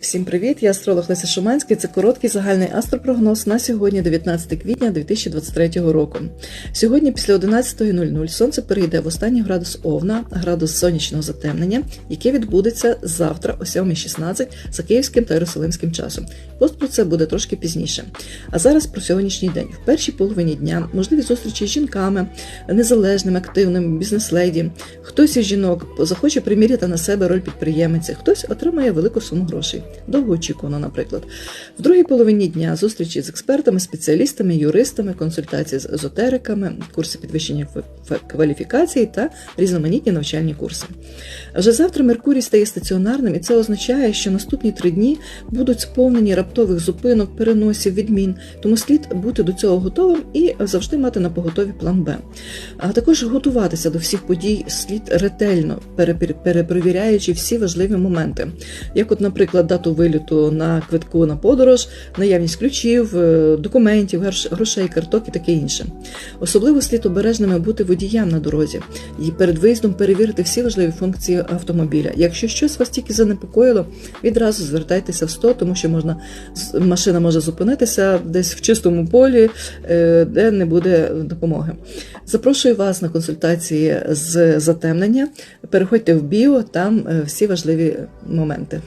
Всім привіт! Я астролог Леся Шуманський. Це короткий загальний астропрогноз на сьогодні, 19 квітня 2023 року. Сьогодні, після 11.00, сонце перейде в останній градус Овна, градус сонячного затемнення, яке відбудеться завтра о 7.16 за київським та єрусалимським часом. Пост про це буде трошки пізніше. А зараз про сьогоднішній день. В першій половині дня можливі зустрічі з жінками, незалежними, активними, бізнес-леді. Хтось із жінок захоче приміряти на себе роль підприємиці, хтось отримає велику суму грошей. Довгоочікувано, наприклад. В другій половині дня зустрічі з експертами, спеціалістами, юристами, консультації з езотериками, курси підвищення ква- кваліфікації та різноманітні навчальні курси. Вже завтра Меркурій стає стаціонарним, і це означає, що наступні три дні будуть сповнені раптових зупинок, переносів, відмін, тому слід бути до цього готовим і завжди мати на поготові план Б. А також готуватися до всіх подій слід ретельно, перепровіряючи всі важливі моменти, як, от, наприклад, дату виліту на квитку на подорож, наявність ключів, е, документів, грошей, карток і таке інше. Особливо слід обережними бути водіям на дорозі і перед виїздом перевірити всі важливі функції автомобіля. Якщо щось вас тільки занепокоїло, відразу звертайтеся в 100, тому що можна машина може зупинитися десь в чистому полі, е, де не буде допомоги. Запрошую вас на консультації з затемнення. Переходьте в біо, там е, всі важливі моменти.